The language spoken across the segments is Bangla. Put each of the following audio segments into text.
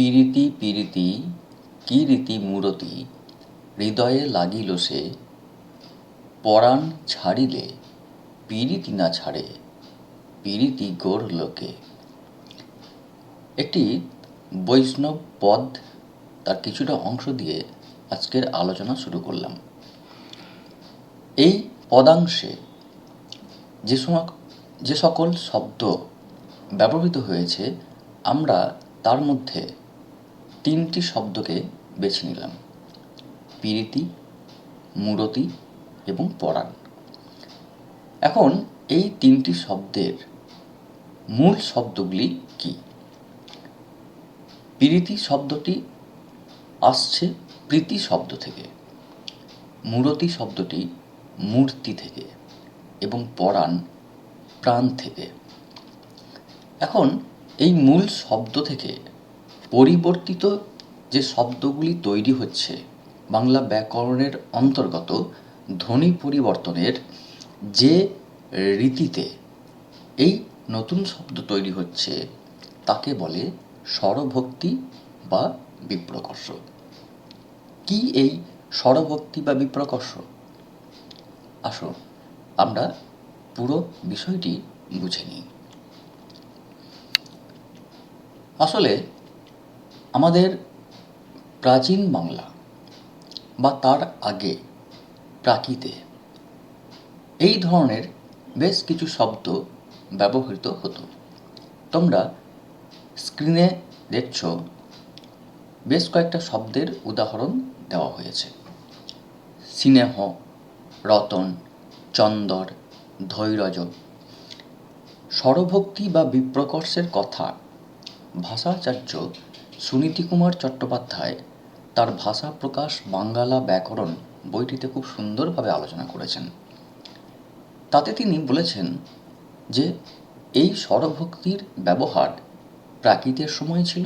পিরিতি পিরিতি, কি রীতি মূরতি, হৃদয়ে লাগিল সে। পরাণ ছাড়িলে পিরিতি না ছাড়ে, পিরিতি গোর লোকে। একটি বৈষ্ণব পদ তার কিছুটা অংশ দিয়ে আজকের আলোচনা শুরু করলাম। এই পদাংশে যে যে সকল শব্দ ব্যবহৃত হয়েছে, আমরা তার মধ্যে তিনটি শব্দকে বেছে নিলাম। পিরিতি, মূরতি এবং পরাণ। এখন এই তিনটি শব্দের মূল শব্দগুলি কি? পিরিতি শব্দটি আসছে প্রীতি শব্দ থেকে। মূরতি শব্দটি মূর্তি থেকে এবং পরাণ প্রাণ থেকে। এখন এই মূল শব্দ থেকে পরিবর্তিত যে শব্দগুলি তৈরি হচ্ছে বাংলা ব্যাকরণের অন্তর্গত ধ্বনি পরিবর্তনের যে রীতিতে এই নতুন শব্দ তৈরি হচ্ছে, তাকে বলে স্বরভক্তি বা বিপ্রকর্ষ। কি এই স্বরভক্তি বা বিপ্রকর্ষ? আসো আমরা পুরো বিষয়টি বুঝে নিই। আসলে আমাদের প্রাচীন বাংলা বা তার আগে প্রাকৃতে এই ধরনের বেশ কিছু শব্দ ব্যবহৃত হতো। তোমরা স্ক্রিনে দেখছ বেশ কয়েকটা শব্দের উদাহরণ দেওয়া হয়েছে। স্নেহ, রতন, চন্দর, ধৈর্য স্বরভক্তি বা বিপ্রকর্ষের কথা ভাষাচার্য সুনীতিকুমার চট্টোপাধ্যায় তার ভাষা প্রকাশ বাঙ্গালা ব্যাকরণ বইটিতে খুব সুন্দরভাবে আলোচনা করেছেন। তাতে তিনি বলেছেন যে, এই স্বরভক্তির ব্যবহার প্রাকৃতের সময় ছিল,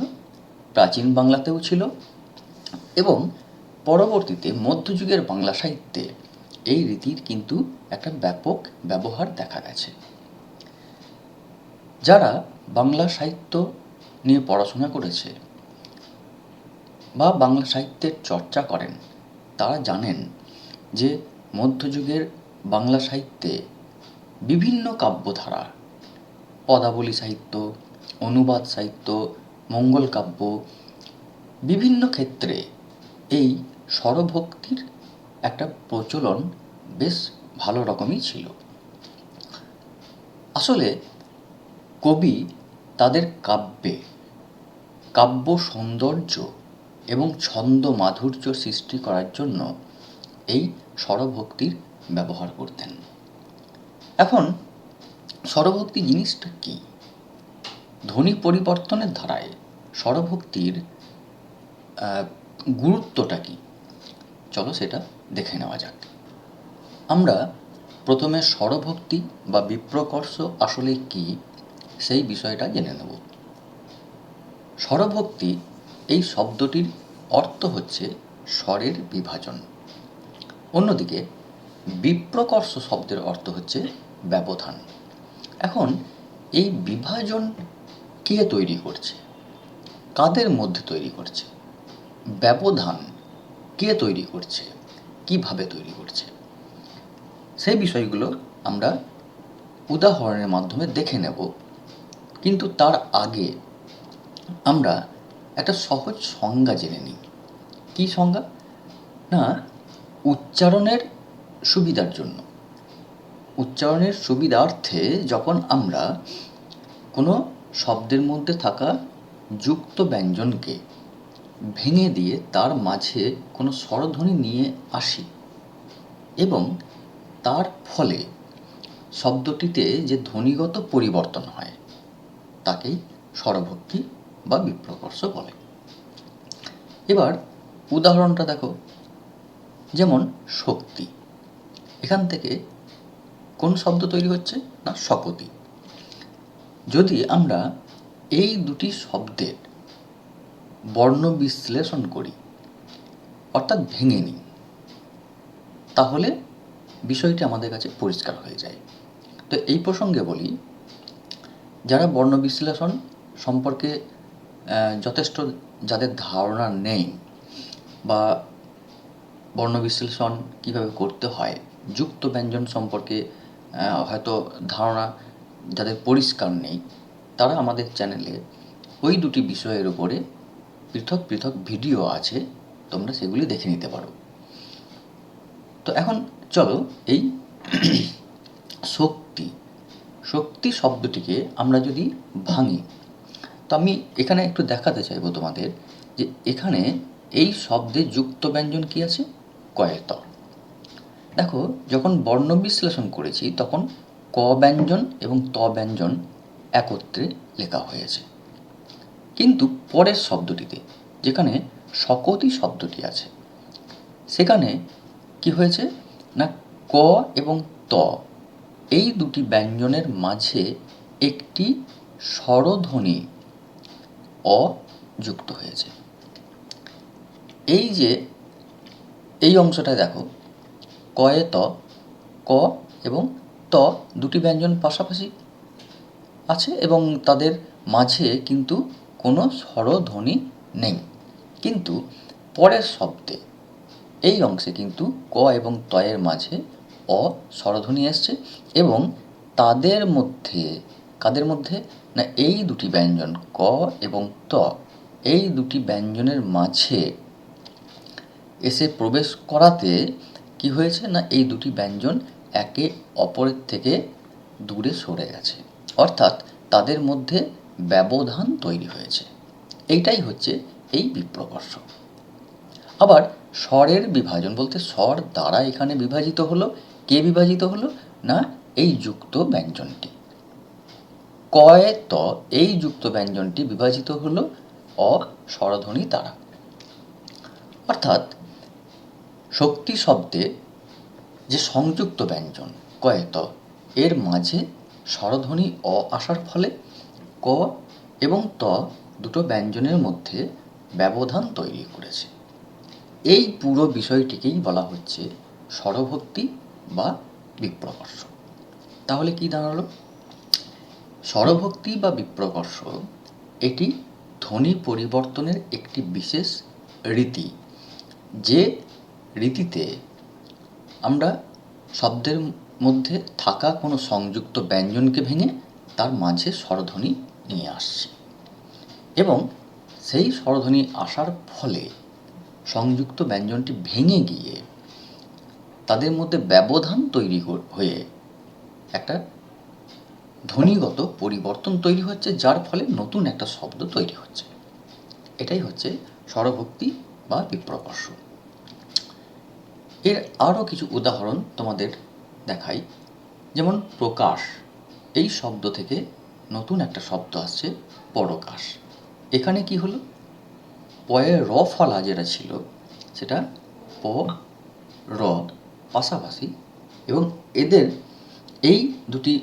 প্রাচীন বাংলাতেও ছিল এবং পরবর্তীতে মধ্যযুগের বাংলা সাহিত্যে এই রীতির কিন্তু একটা ব্যাপক ব্যবহার দেখা গেছে। যারা বাংলা সাহিত্য নিয়ে পড়াশোনা করেছে বা বাংলা সাহিত্যের চর্চা করেন, তারা জানেন যে মধ্যযুগের বাংলা সাহিত্যে বিভিন্ন কাব্যধারা, পদাবলী সাহিত্য, অনুবাদ সাহিত্য, মঙ্গল কাব্য, বিভিন্ন ক্ষেত্রে এই স্বরভক্তির একটা প্রচলন বেশ ভালো রকমই ছিল। আসলে কবি তাদের কাব্যে, কাব্য সৌন্দর্য এবং ছন্দ মাধুর্য সৃষ্টি করার জন্য এই স্বরভক্তির ব্যবহার করতেন। এখন, স্বরভক্তি জিনিসটা কি? ধ্বনি পরিবর্তনের ধারায় স্বরভক্তির গুরুত্বটা কি? চলো সেটা দেখে নেওয়া যাক। আমরা প্রথমে স্বরভক্তি বা বিপ্রকর্ষ আসলে কি, সেই বিষয়টা জেনে নেব। স্বরভক্তি এই শব্দটির অর্থ হচ্ছে স্বরের বিভাজন। অন্যদিকে, বিপ্রকর্ষ শব্দের অর্থ হচ্ছে ব্যবধান। এখন, এই বিভাজন কে তৈরি করছে? কাদের মধ্যে তৈরি করছে? ব্যবধান কে তৈরি করছে? কীভাবে তৈরি করছে? সেই বিষয়গুলো আমরা উদাহরণের মাধ্যমে দেখে নেব। কিন্তু তার আগে আমরা একটা সহজ সংজ্ঞা জেনে নিই। কী সংজ্ঞা? না, উচ্চারণের সুবিধার জন্য। উচ্চারণের সুবিধার্থে যখন আমরা কোনো শব্দের মধ্যে থাকা যুক্ত ব্যঞ্জনকে ভেঙে দিয়ে তার মাঝে কোনো স্বরধ্বনি নিয়ে আসি এবং তার ফলে শব্দটিতে যে ধ্বনিগত পরিবর্তন হয়, তাকেই স্বরভক্তি বা বিপ্রকর্ষ বলে। এবার উদাহরণটা দেখো। যেমন শক্তি। এখান থেকে কোন শব্দ তৈরি হচ্ছে? না শপতি যদি আমরা এই দুটি শব্দের বর্ণ বিশ্লেষণ করি, অর্থাৎ ভেঙে নিই, তাহলে বিষয়টি আমাদের কাছে পরিষ্কার হয়ে যায়। তো এই প্রসঙ্গে বলি, যারা বর্ণ বিশ্লেষণ সম্পর্কে যথেষ্ট যাদের ধারণা নেই বা বর্ণ বিশ্লেষণ কীভাবে করতে হয়, যুক্ত ব্যঞ্জন সম্পর্কে হয়তো ধারণা যাদের পরিষ্কার নেই, তারা আমাদের চ্যানেলে ওই দুটি বিষয়ের উপরে পৃথক পৃথক ভিডিও আছে, তোমরা সেগুলি দেখে নিতে পারো। তো এখন চলো এই শক্তি শক্তি শব্দটিকে আমরা যদি ভাঙি তো আমি এখানে একটু দেখাতে চাইব তোমাদের যে এখানে এই শব্দে যুক্ত ব্যঞ্জন কি আছে? কয়েত দেখো, যখন বর্ণ বিশ্লেষণ করেছি, তখন ক ব্যঞ্জন এবং ত ব্যঞ্জন একত্রে লেখা হয়েছে। কিন্তু পরের শব্দটিতে, যেখানে শকতি শব্দটি আছে, সেখানে কি হয়েছে? না, ক এবং ত, এই দুটি ব্যঞ্জনের মাঝে একটি স্বরধ্বনি অ যুক্ত হয়েছে। এই যে, এই অংশটা দেখো, কয়ে ত, ক এবং ত দুটি ব্যঞ্জন পাশাপাশি আছে এবং তাদের মাঝে কিন্তু কোনো স্বরধ্বনি নেই। কিন্তু পরের শব্দে এই অংশে কিন্তু ক এবং তয়ের মাঝে অ স্বরধ্বনি এসছে এবং তাদের মধ্যে, কাদের মধ্যে? না, এই দুটি ব্যঞ্জন ক এবং ত, এই দুটি ব্যঞ্জনের মাঝে এসে প্রবেশ করাতে কি হয়েছে না এই দুটি ব্যঞ্জন একে অপরের থেকে দূরে সরে গেছে? অর্থাৎ তাদের মধ্যে ব্যবধান তৈরি হয়েছে। এইটাই হচ্ছে এই বিপ্রকর্ষ আবার স্বরের বিভাজন বলতে স্বর দ্বারা এখানে বিভাজিত হলো, কে বিভাজিত হলো না এই যুক্ত ব্যঞ্জনটি? কয়ে ত এই যুক্ত ব্যঞ্জনটি বিভাজিত হলো অ স্বরধ্বনি দ্বারা। অর্থাৎ শক্তি শব্দে যে সংযুক্ত ব্যঞ্জন কয়েত এর মাঝে স্বরধ্বনি অ আসার ফলে ক এবং ত দুটো ব্যঞ্জনের মধ্যে ব্যবধান তৈরি করেছে। এই পুরো বিষয়টিকেই বলা হচ্ছে স্বরভক্তি বা বিপ্রকর্ষ তাহলে কি দাঁড়াল? স্বরভক্তি বা বিপ্রকর্ষ এটি ধ্বনি পরিবর্তনের একটি বিশেষ রীতি, যে রীতিতে আমরা শব্দের মধ্যে থাকা কোনো সংযুক্ত ব্যঞ্জনকে ভেঙে তার মাঝে স্বরধ্বনি নিয়ে আসছি। এবং সেই স্বরধ্বনি আসার ফলে সংযুক্ত ব্যঞ্জনটি ভেঙে গিয়ে তাদের মধ্যে ব্যবধান তৈরি হয়ে একটা ধ্বনিগত পরিবর্তন তৈরি হচ্ছে, যার ফলে নতুন একটা শব্দ তৈরি হচ্ছে। এটাই হচ্ছে স্বরভক্তি বা বিপ্রকর্ষ এর আরও কিছু উদাহরণ তোমাদের দেখাই। যেমন প্রকাশ, এই শব্দ থেকে নতুন একটা শব্দ আসছে, পরকাশ। এখানে কি হলো? পয়ের র ফলা যেটা ছিল, সেটা প, র পাশাপাশি এবং এদের এই দুটি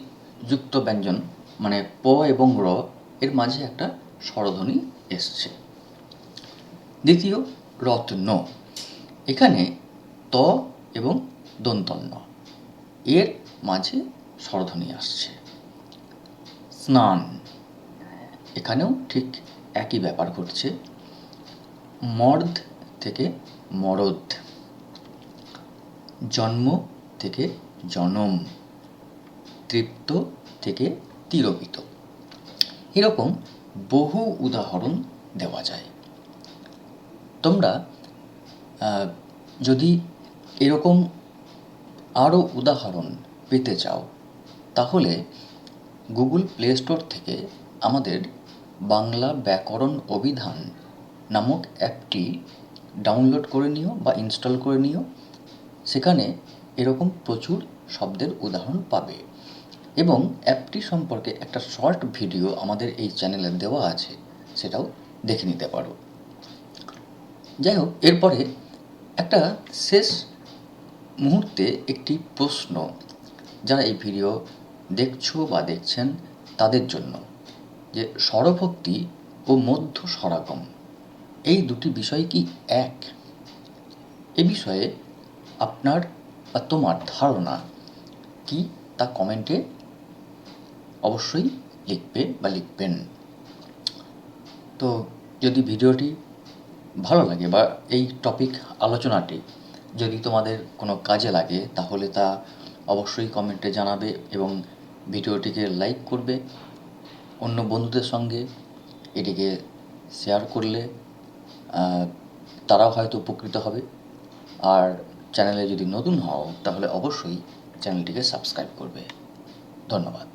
যুক্ত ব্যঞ্জন মানে প এবং র, এর মাঝে একটা স্বরধ্বনি এসছে। দ্বিতীয়, রত্ন। এখানে ত এবং দন্তন্য, এর মাঝে স্বরধ্বনি আসছে। স্নান। এখানেও ঠিক একই ব্যাপার ঘটছে। মর্দ থেকে মরদ জন্ম থেকে জনম। তৃপ্ত থেকে তিরোপিত। এরকম বহু উদাহরণ দেওয়া যায়। তোমরা যদি এরকম আরও উদাহরণ পেতে চাও, তাহলে গুগল প্লে স্টোর থেকে আমাদের বাংলা ব্যাকরণ অভিধান নামক অ্যাপটি ডাউনলোড করে নিও বা ইনস্টল করে নিও। সেখানে এরকম প্রচুর শব্দের উদাহরণ পাবে। এবং অ্যাপটি সম্পর্কে একটা শর্ট ভিডিও আমাদের এই চ্যানেলে দেওয়া আছে, সেটাও দেখে নিতে পারো। যাই হোক এরপরে একটা শেষ মুহূর্তে একটি প্রশ্ন, যারা এই ভিডিও দেখছ বা দেখছেন তাদের জন্য, যে স্বরভক্তি ও মধ্য সরাগম এই দুটি বিষয় কি এক? এ বিষয়ে আপনার বা তোমার ধারণা কি তা কমেন্টে অবশ্যই লিখবে বা লিখবেন। তো যদি ভিডিওটি ভালো লাগে বা এই টপিক আলোচনাটি যদি তোমাদের কোনো কাজে লাগে, তাহলে তা অবশ্যই কমেন্টে জানাবে এবং ভিডিওটিকে লাইক করবে। অন্য বন্ধুদের সঙ্গে এটিকে শেয়ার করলে তারাও হয়তো উপকৃত হবে। আর চ্যানেলে যদি নতুন হও, তাহলে অবশ্যই চ্যানেলটিকে সাবস্ক্রাইব করবে। ধন্যবাদ।